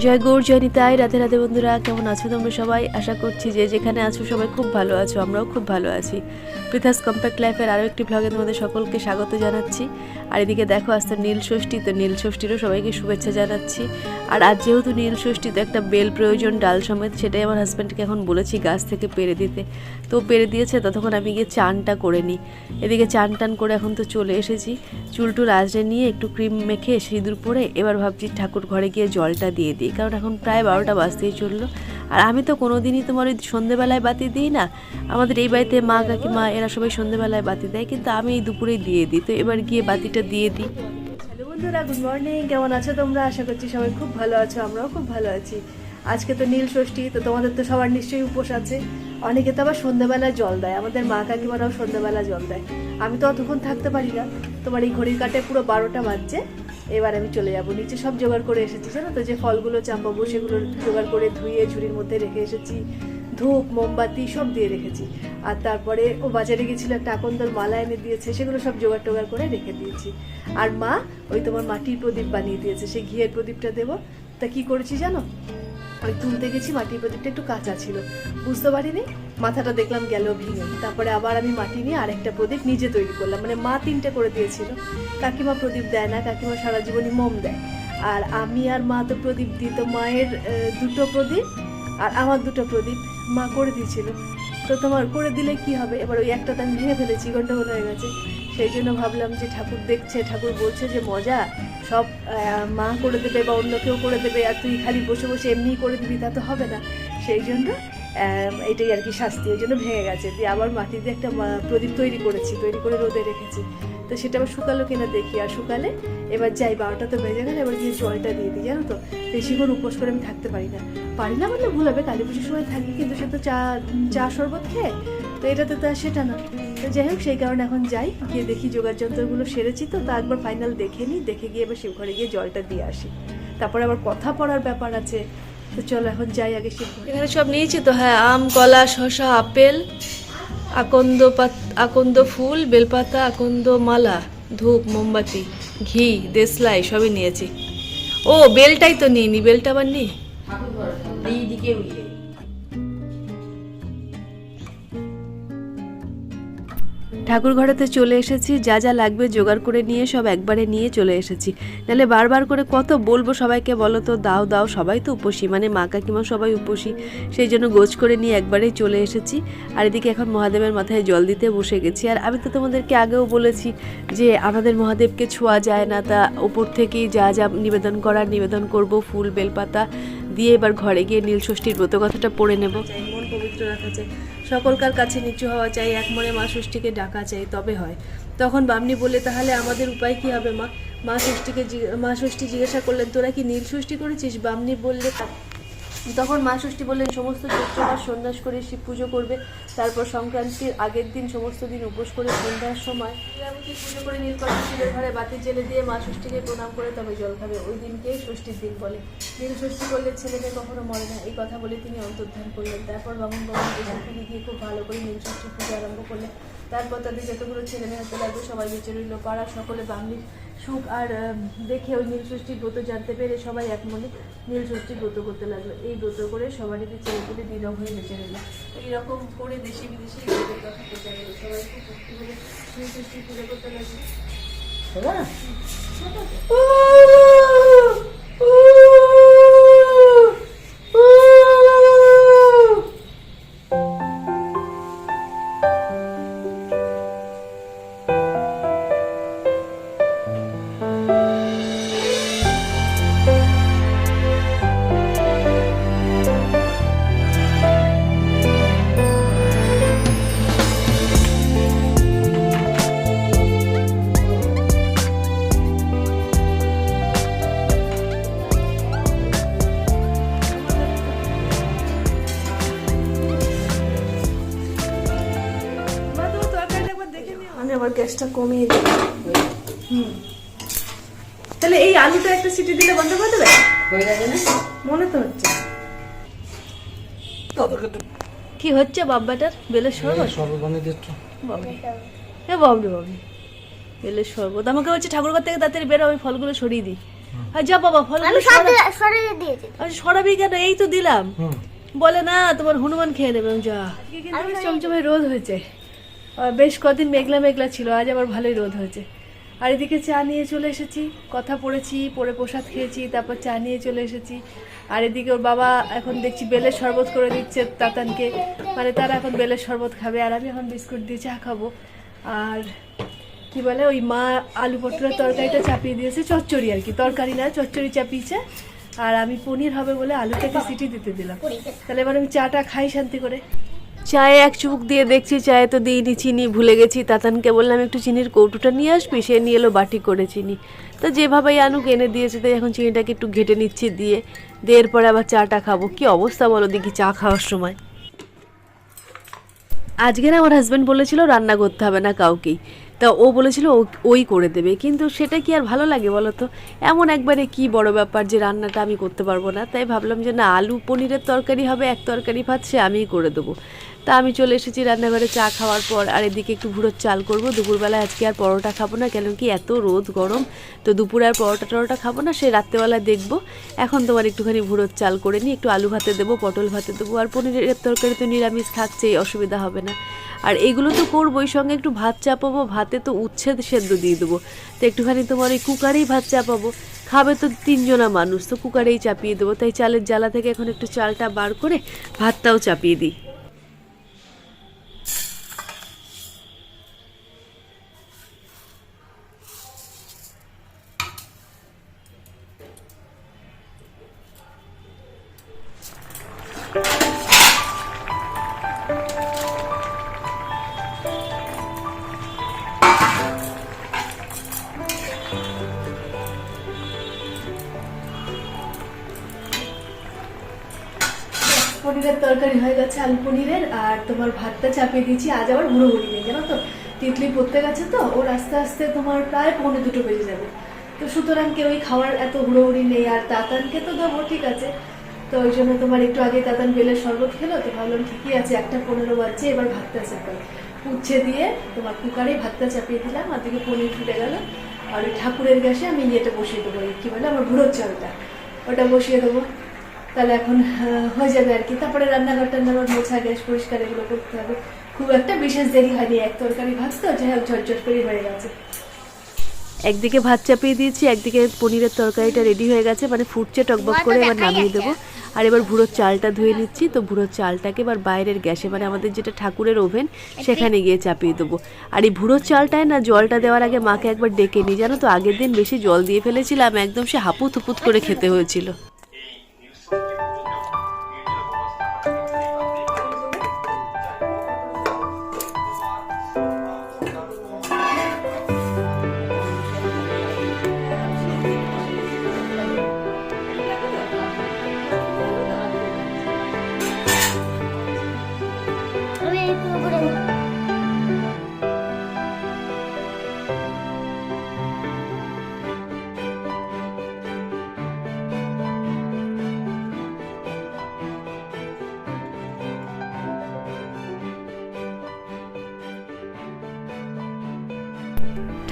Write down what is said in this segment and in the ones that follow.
জয় গৌর, জয় নিতাই, রাধে রাধে বন্ধুরা, কেমন আছো তোমরা সবাই? আশা করছি যে যেখানে আছো সবাই খুব ভালো আছো, আমরাও খুব ভালো আছি। পৃথাস কম্প্যাক্ট লাইফের আরও একটি ব্লগে তোমাদের সকলকে স্বাগত জানাচ্ছি। আর এদিকে দেখো, আজ তো নীল ষষ্ঠী, তো নীল ষষ্ঠীরও সবাইকে শুভেচ্ছা জানাচ্ছি। আর আজ যেহেতু নীল ষষ্ঠী তো একটা বেল প্রয়োজন, ডাল সমেত, সেটাই আমার হাজব্যান্ডকে এখন বলেছি গাছ থেকে পেরে দিতে। তো পেরে দিয়েছে, ততক্ষণ আমি গিয়ে চানটা করে নিই। এদিকে চান টান করে এখন তো চলে এসেছি। চুল টুল আজরে নিয়ে একটু ক্রিম মেখে সিঁদুর পরে এবার ভাবছি ঠাকুর ঘরে গিয়ে জলটা দিয়ে দিই। কারণ এখন প্রায় বারোটা বাজতেই চলল। আর আমি তো কোনো দিনই তোমার ওই সন্ধেবেলায় বাতি দিই না। আমাদের এই বাড়িতে মা, কাকিমা, এরা সবাই সন্ধেবেলায় বাতি দেয়, কিন্তু আমি এই দুপুরেই দিয়ে দিই। তো এবার গিয়ে বাতিটা দিয়ে দিই। হ্যালো বন্ধুরা, গুড মর্নিং। কেমন আছো তোমরা? আশা করছি সবাই খুব ভালো আছো, আমরাও খুব ভালো আছি। আজকে তো নীল ষষ্ঠী, তো তোমাদের তো সবার নিশ্চয়ই উপোস আছে। অনেকে তো আবার সন্ধ্যাবেলা জল দেয়, আমাদের মা, কাকিমারাও সন্ধ্যাবেলা জল দেয়। আমি তো অতক্ষণ থাকতে পারি না। তোমার এই ঘড়ির কাটে পুরো বারোটা বাজছে। এবার আমি চলে যাব। নিচে সব জোগাড় করে এসেছি, জানো তো, যে ফলগুলো চাম্পাবো, সেগুলো জোগাড় করে ধুয়ে ঝুড়ির মধ্যে রেখে এসেছি। ধূপ, মোমবাতি সব দিয়ে রেখেছি। আর তারপরে ও বাজারে গেছিল একটা আকন্দর মালা এনে দিয়েছে, সেগুলো সব জোগাড় টোগাড় করে রেখে দিয়েছি। আর মা, ওই তোমার মাটির প্রদীপ বানিয়ে দিয়েছে, সেই ঘিয়ের প্রদীপটা দেবো। তা কি করেছি জানো? ওই তুলতে গেছি, মাটির প্রদীপটা একটু কাঁচা ছিল। বুঝতে পারিনি? মাথাটা দেখলাম গেল ভেঙে। তারপরে আবার আমি মাটি নিয়ে আরেকটা প্রদীপ নিজে তৈরি করলাম। মানে মা তিনটে করে দিয়েছিল। কাকিমা প্রদীপ দেয় না, কাকিমা সারা জীবনই মোম দেয়। আর আমি আর মা তো প্রদীপ দিই, তো মায়ের দুটো প্রদীপ আর আমার দুটো প্রদীপ মা করে দিয়েছিল। তো তোমার করে দিলে কি হবে? এবার ওই একটা তো আমি ভেঙে ফেলেছি, গন্ডগোল হয়ে গেছে। সেই জন্য ভাবলাম যে ঠাকুর দেখছে, ঠাকুর বলছে যে, মজা, সব মা করে দেবে বা অন্য কেউ করে দেবে, আর তুই খালি বসে বসে এমনিই করে দিবি, তা তো হবে না। সেই জন্য এটাই আর কি শাস্তি ওই জন্য ভেঙে গেছে। দিয়ে আবার মাটিতে একটা প্রদীপ তৈরি করেছি, তৈরি করে রোদে রেখেছি। তো সেটা আবার শুকালো কিনা দেখি, আর শুকালে এবার যাই, বারোটা তো বেজে গেলে, এবার গিয়ে জলটা দিয়ে দিই, জানো তো? বেশিক্ষণ উপোস করে আমি থাকতে পারি না। পারি না বললে ভুল হবে, কালী পুজোর সময় থাকি, কিন্তু সে তো চা চা শরবত খেয়ে তো এটাতে তো আর সেটা না। তো যাই হোক সেই কারণে এখন যাই গিয়ে দেখি যোগার যন্ত্রগুলো সেরেছি তো তা একবার ফাইনাল দেখে নিই দেখে গিয়ে এবার শিবঘরে গিয়ে জলটা দিয়ে আসি। তারপরে আবার কথা পড়ার ব্যাপার আছে তো চলো এখন যাই আগে শিবঘরে। এখানে সব নিয়েছি তো হ্যাঁ আম কলা শসা আপেল আকন্দ পাত আকন্দ ফুল বেলপাতা আকন্দ মালা ধূপ মোমবাতি ঘি দেশলাই সবই নিয়েছি। ও বেলটাই তো নিইনি বেলটা আবার নিই? ঠাকুর ঘরেতে চলে এসেছি, যা যা লাগবে জোগাড় করে নিয়ে সব একবারে নিয়ে চলে এসেছি। নাহলে বারবার করে কত বলব সবাইকে বলো তো, দাও দাও, সবাই তো উপসী মানে মা কাকিমা সবাই উপসী, সেই জন্য গোছ করে নিয়ে একবারেই চলে এসেছি। আর এদিকে এখন মহাদেবের মাথায় জল দিতে বসে গেছি। আর আমি তো তোমাদেরকে আগেও বলেছি যে আমাদের মহাদেবকে ছোঁয়া যায় না, তা ওপর থেকেই যা যা নিবেদন করার নিবেদন করব, ফুল, বেলপাতা দিয়ে এবার ঘরে গিয়ে নীল ষষ্ঠীর ব্রত কথাটা পড়ে নেব। মন পবিত্র রাখা চাই সকলকার কাছে নিচু হওয়া চাই, এক মনে মা ষষ্ঠীকে ডাকা চাই, তবে হয়। তখন বামনি বলে তাহলে আমাদের উপায় কি হবে মা? মা ষষ্ঠীকে মা ষষ্ঠী জিজ্ঞাসা করলেন, তোরা কি নীল ষষ্ঠী করেছিস? বামনি বললে তখন মা ষষ্ঠী বললেন, সমস্ত চৈত্র মাস সন্ন্যাস করে শিব পুজো করবে। তারপর সংক্রান্তির আগের দিন সমস্ত দিন উপোস করে সন্ধ্যার সময় পুজো করে নীলকণ্ঠ ঘরে বাতি জেলে দিয়ে মা ষষ্ঠীকে প্রণাম করে তবে জল খাবে। ওই দিনকেই ষষ্ঠীর দিন বলে। নীল ষষ্ঠী করলে ছেলেকে কখনো মরে না। এই কথা বলে তিনি অন্তর্ধান করলেন। তারপর বামন বামন এখানে গিয়ে খুব ভালো করে নীল ষষ্ঠী পুজো আরম্ভ করলেন। তারপর তাদের যতগুলো ছেলে মেয়ে হাতে লাগবে সবাই বেঁচে রইল। পাড়া সকলে বাঙালির সুখ আর দেখে ওই নীল ষষ্ঠীর ব্রত জানতে পেরে সবাই এক মনে নীল ষষ্ঠীর ব্রত করতে লাগল। এই ব্রত করে সবারই ছেলে পেলে দিন হয়ে বেঁচে গেল এইরকম করে দেশি বিদেশে এই ব্রতের কথা করতে লাগল। সবাই খুব ভক্তি করে নীল ষষ্ঠীর পুজো করতে লাগল। কমিয়ে দিই। হুম। তাহলে এই আলুটা একটা সিটি দিলে বন্ধ করে দেবে হয়ে না মনে তো হচ্ছে। কি হচ্ছে বাব্বাটার বেলের শরবত? সর্বজনীয় একটু বাবরি হ্যাঁ বাবরি বাবরি বেলের শরবত। আমাকে হচ্ছে ঠাকুরঘর থেকে তাড়াতাড়ি বেরো আমি ফলগুলো সরিয়ে দিই। আর যা বাবা ফল সরিয়ে সরাবি কেন? এই তো দিলাম। বলে না তোমার হনুমান খেয়ে নেবে আমি যা। চমচমে রোদ হয়েছে। বেশ কদিন মেঘলা মেঘলা ছিল, আজ আবার ভালোই রোদ হয়েছে। আর এদিকে চা নিয়ে চলে এসেছি, কথা পড়েছি, পরে প্রসাদ খেয়েছি, তারপর চা নিয়ে চলে এসেছি। আর এদিকে ওর বাবা এখন দেখছি বেলের শরবত করে দিচ্ছে তাতানকে। মানে তারা এখন বেলের শরবত খাবে, আর আমি এখন বিস্কুট দিয়ে চা খাব। আর কি বলে, ওই মা আলু পটলের তরকারিটা চাপিয়ে দিয়েছে, চচ্চড়ি আর কি, তরকারি না, চচ্চড়ি চাপিয়েছে। আর আমি পনির হবে বলে আলুটাকে সিটি দিতে দিলাম। তাহলে এবার আমি চাটা খাই শান্তি করে। চায়ে এক চুমুক দিয়ে দেখছি, চায়ে তো দিইনি চিনি, ভুলে গেছি। তাতানকে বললাম, একটু চিনির কৌটোটা নিয়ে আসবি? সে নিয়ে এলো বাটি করে চিনি। তো যেভাবেই আনুক, এনে দিয়েছে তাই এখন চিনিটাকে একটু ঘেটে নিচ্ছি দিয়ে। দিয়ে পরে আবার চাটা খাব। কি অবস্থা বলো দেখি চা খাওয়ার সময়। আজকে না আমার হাজব্যান্ড বলেছিল রান্না করতে হবে না কাউকেই। তা ও বলেছিল ওই করে দেবে। কিন্তু সেটা কি আর ভালো লাগে বলো তো? এমন একবারে কি বড় ব্যাপার যে রান্নাটা আমি করতে পারব না? তাই ভাবলাম যে না, আলু পনিরের তরকারি হবে, এক তরকারি ভাত সে আমিই করে দেবো। তা আমি চলে এসেছি রান্নাঘরে চা খাওয়ার পর। আর এদিকে একটু ভুড়োর চাল করব। দুপুরবেলায় আজকে আর পরোটা খাব না কেন কি এত রোদ, গরম। তো দুপুরে আর পরোটা টরোটা খাব না, সে রাত্রেবেলায় দেখব। এখন তোমার একটুখানি ভুড়োর চাল করে নিই, একটু আলু ভাতে দেবো, পটল ভাতে দেবো, আর পনিরের তরকারি তো নিরামিষ থাকছেই অসুবিধা হবে না। আর এগুলো তো করবোই, সঙ্গে একটু ভাত চাপাবো ভাতে তো উচ্ছেদ সেদ্ধ দিয়ে দেবো। তো একটুখানি তোমার ওই কুকারেই ভাত চাপাবো খাবে তো তিনজনা মানুষ, তো কুকারেই চাপিয়ে দেবো। তাই চালের জ্বালা থেকে এখন একটু চালটা বার করে ভাতটাও চাপিয়ে দিই। পনিরের তরকারি হয়ে গেছে আলু পনিরের, আর তোমার ভাতটা চাপিয়ে দিয়েছি, আজ আবার বুড়ো বুড়ি নেই, জানো তো? তিতলি পড়তে গেছে তো, ওর আস্তে আস্তে তোমার প্রায় পৌনে দুটো বেজে যাবে। তো সুতরাং কেউই খাওয়ার এত হুড়োহুড়ি নেই, আর তাতানকে তো দেবো, ঠিক আছে? তো ওই জন্য তোমার একটু আগে তাতান বেলের শরবত খেলো, তো ভাবলাম ঠিকই আছে, একটা পনেরো বাজছে, এবার ভাতটা চাপাই। উচ্ছে দিয়ে তোমার কুকারে ভাতটা চাপিয়ে দিলাম, আর দিকে পনির ফুটে গেল। আর ওই ঠাকুরের গ্যাসে আমি ইয়েটা বসিয়ে দেবো কি বলে আমার ভুড়োর চালটা। ওটা বসিয়ে দেবো। তাহলে এখন হয়ে যাবে আর কি। তারপরে রান্নাঘর টান্নাঘর মোছা গ্যাস পরিষ্কার এগুলো করতে হবে। খুব একটা বিশেষ দেরি হয়নি এক তরকারি ভাত তো যাই হোক ঝটঝট করে হয়ে গেছে। একদিকে ভাত চাপিয়ে দিয়েছি একদিকে পনিরের তরকারিটা রেডি হয়ে গেছে মানে ফুটছে টকবক করে এবার নামিয়ে দেবো। আর এবার ভুড়োর চালটা ধুয়ে নিচ্ছি তো ভুড়োর চালটাকে এবার বাইরের গ্যাসে মানে আমাদের যেটা ঠাকুরের ওভেন সেখানে গিয়ে চাপিয়ে দেবো। আর এই ভুড়োর চালটায় না জলটা দেওয়ার আগে মাকে একবার ডেকে নিই জানো তো আগের দিন বেশি জল দিয়ে ফেলেছিলাম একদম সে হাপুত হুপুত করে খেতে হয়েছিল।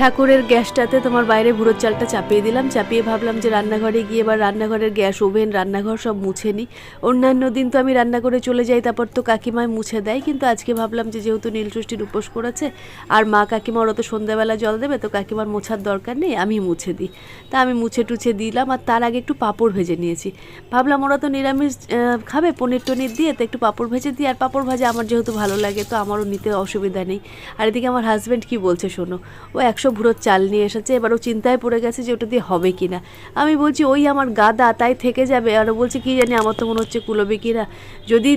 ঠাকুরের গ্যাসটাতে তোমার বাইরে ভুড়োর চালটা চাপিয়ে দিলাম, চাপিয়ে ভাবলাম যে রান্নাঘরে গিয়ে এবার রান্নাঘরের গ্যাস ওভেন, রান্নাঘর সব মুছে নিই। অন্যান্য দিন তো আমি রান্না করে চলে যাই, তারপর তো কাকিমায় মুছে দেয়। কিন্তু আজকে ভাবলাম যে যেহেতু নীলষষ্ঠীর উপোস করেছে আর মা কাকিমা ওরা তো সন্ধ্যাবেলা জল দেবে, তো কাকিমার মোছার দরকার নেই, আমি মুছে দিই। তা আমি মুছে টুছে দিলাম আর তার আগে একটু পাঁপড় ভেজে নিয়েছি। ভাবলাম ওরা তো নিরামিষ খাবে পনির টনির দিয়ে, তো একটু পাঁপড় ভেজে দিই। আর পাঁপড় ভাজা আমার যেহেতু ভালো লাগে, তো আমারও নিতে অসুবিধা নেই। আর এদিকে আমার হাজব্যান্ড কি বলছে শোনো, ও একশো ভুড়োর চাল নিয়ে এসেছে, এবার ও চিন্তায় পড়ে গেছে যে ওটা দিয়ে হবে কি না আমি বলছি, ওই আমার গাদা, তাই থেকে যাবে। আর বলছে, কি জানি, আমার তো মনে হচ্ছে কুলোবে কি না যদি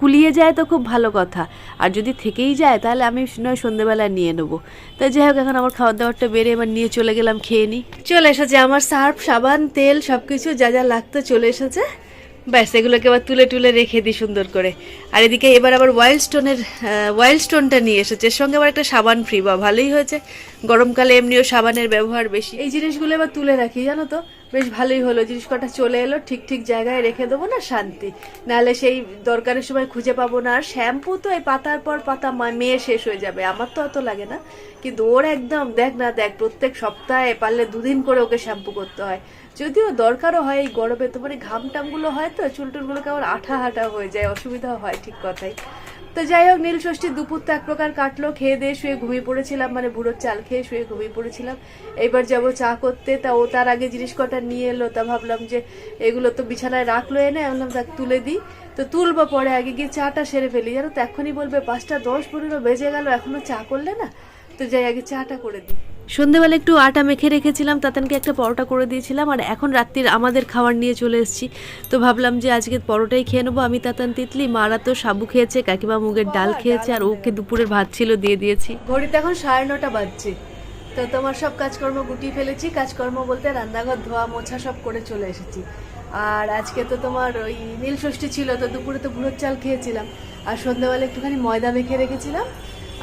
কুলিয়ে যায় তো খুব ভালো কথা, আর যদি থেকেই যায় তাহলে আমি নয় সন্ধেবেলা নিয়ে নেব। তাই যাই হোক, এখন আমার খাওয়ার দাওয়ারটা বেড়ে এবার নিয়ে চলে গেলাম, খেয়ে নিই চলে এসেছে আমার সার্ফ, সাবান, তেল সব কিছু যা যা লাগতো চলে এসেছে। ব্যাস, এগুলোকে এবার তুলে তুলে রেখে দিই সুন্দর করে। আর এদিকে এবার আবার ওয়াইল্ড স্টোনের ওয়াইল্ড স্টোনটা নিয়ে এসেছে। এর সঙ্গে আবার একটা সাবান ফ্রি বা ভালোই হয়েছে। গরমকালে এমনিও সাবানের ব্যবহার বেশি। এই জিনিসগুলো এবার তুলে রাখি, জানো তো? বেশ ভালোই হলো। জিনিস কটা চলে এলো, ঠিক ঠিক জায়গায় রেখে দেবো না, শান্তি। নাহলে সেই দরকারের সময় খুঁজে পাবো না। আর শ্যাম্পু তো এই পাতার পর পাতা মেয়ে শেষ হয়ে যাবে। আমার তো অত লাগে না। কিন্তু ওর একদম, দেখ না, দেখ, প্রত্যেক সপ্তাহে পারলে দুদিন করে ওকে শ্যাম্পু করতে হয়। যদিও দরকারও হয় এই গরমে, তো মানে ঘাম টামগুলো হয় তো চুল টুলগুলো কেমন আঠা হাঁটা হয়ে যায়, অসুবিধা হয় ঠিক কথাই। তো যাই হোক, নীল ষষ্ঠীর দুপুর তো এক প্রকার কাটলো, খেয়ে দিয়ে শুয়ে ঘুমিয়ে পড়েছিলাম মানে বুড়োর চাল খেয়ে শুয়ে ঘুমিয়ে পড়েছিলাম। এবার যাব চা করতে, তা ও তার আগে জিনিস কটা নিয়ে এলো, তা ভাবলাম যে এগুলো তো বিছানায় রাখল এনে ভাবলাম তাক তুলে দিই। তো তুলবো পরে আগে, গিয়ে চাটা সেরে ফেলি। জানো তো এখনই বলবে, পাঁচটা দশ পনেরো বেজে গেল, এখনও চা করলে না? তো যাই, আগে চাটা করে দিই। সন্ধেবেলা একটু আটা মেখে রেখেছিলাম, তাতানকে একটা পরোটা করে দিয়েছিলাম, আর এখন রাত্রির আমাদের খাবার নিয়ে চলে এসেছি। তো ভাবলাম যে আজকে পরোটাই খেয়ে নেব। আমি তাতান, তিতলি, মারা তো সাবু খেয়েছে, কাকিমা মুগের ডাল খেয়েছে, আর ওকে দুপুরের ভাত ছিল দিয়ে দিয়েছি। ঘড়িতে এখন সাড়ে নটা বাজছে। তো তোমার সব কাজকর্ম গুটিয়ে ফেলেছি। কাজকর্ম বলতে রান্নাঘর, ধোয়া, মোছা সব করে চলে এসেছি। আর আজকে তো তোমার ওই নীল ষষ্ঠী ছিল, তো দুপুরে তো ভুড়োর চাল খেয়েছিলাম। আর সন্ধ্যাবেলা একটুখানি ময়দা মেখে রেখেছিলাম।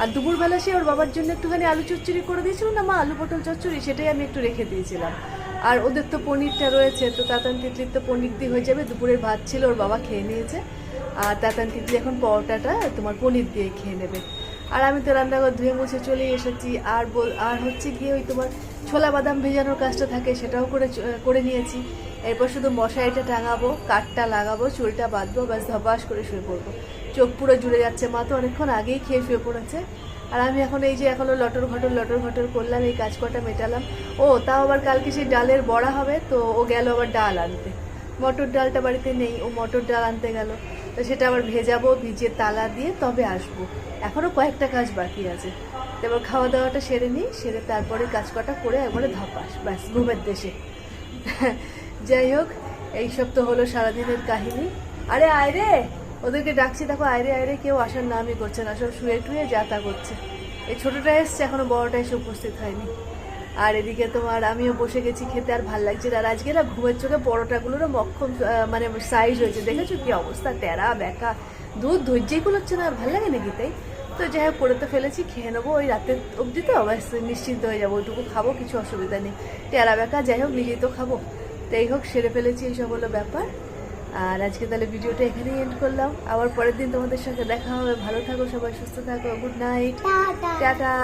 আর দুপুরবেলা সে ওর বাবার জন্য একটুখানি আলু চচ্চড়ি করে দিয়েছিল না, মা আলু পটল চচ্চড়ি সেটাই আমি একটু রেখে দিয়েছিলাম। আর ওদের তো পনিরটা রয়েছে, তো তাতান তিতলির তো পনির দিয়ে হয়ে যাবে, দুপুরের ভাত ছিল, ওর বাবা খেয়ে নিয়েছে। আর তাতান তিতলি এখন পরোটাটা তোমার পনির দিয়ে খেয়ে নেবে। আর আমি তো রান্নাঘর ধুয়ে মুছে চলে এসেছি। আর বল আর হচ্ছে গিয়ে ওই তোমার ছোলা বাদাম ভেজানোর কাজটা থাকে সেটাও করে করে নিয়েছি। এরপর শুধু মশারিটা টাঙাবো, কাঠটা লাগাবো, চুলটা বাঁধবো, ব্যাস ধপাস করে শুয়ে পড়ব। চোখ পুরো জুড়ে যাচ্ছে। মা তো অনেকক্ষণ আগেই খেয়ে শুয়ে পড়েছে। আর আমি এখন এই যে এখনও লটর ঘটর লটর ঘটর করলাম, এই কাজ কটা মেটালাম। ও, তাও আবার কালকে সেই ডালের বড়া হবে, তো ও গেল আবার ডাল আনতে। মটর ডালটা বাড়িতে নেই, ও মটর ডাল আনতে গেল। তো সেটা আবার ভেজাবো, ভিজিয়ে তালা দিয়ে তবে আসব। এখনও কয়েকটা কাজ বাকি আছে। এবার খাওয়া দাওয়াটা সেরে নিই, সেরে তারপরে কাজ কটা করে একবারে ধপাস, ব্যাস, ঘুমের দেশে। যাই হোক এইসব তো হলো সারাদিনের কাহিনী। আরে, আয় রে! ওদেরকে ডাকছি, দেখো আয়রে আয়রে কেউ আসার নামই করছে না। সব শুয়ে টুয়ে যাতা করছে। এই ছোটটা এসছে, এখনও বড়টা এসে উপস্থিত হয়নি। আর এদিকে তোমার আমিও বসে গেছি, খেতে আর ভালো লাগছে। আর আজকে না, ঘুমের চোখে পরোটাগুলোরও মক্ষম মানে সাইজ হয়েছে দেখেছ কি অবস্থা? টেরা বেকা দুধ, ধৈর্যই কুলোচ্ছে না। আর ভালো লাগে নাকি তাই? তো যাই হোক, করে তো ফেলেছি, খেয়ে নেব। ওই রাতে অবধি তো, ব্যাস, নিশ্চিন্ত হয়ে যাব। ওইটুকু খাব, কিছু অসুবিধা নেই। টেরা, ব্যাকা, যাই হোক, নিজেই তো খাব। তাই হোক, সেরে ফেলেছি এইসব হলো ব্যাপার। আর আজকে তাহলে ভিডিওটা এখানেই এন্ড করলাম। আবার পরের দিন তোমাদের সঙ্গে দেখা হবে। ভালো থাকো সবাই সুস্থ থাকো গুড নাইট টাটা। টাটা।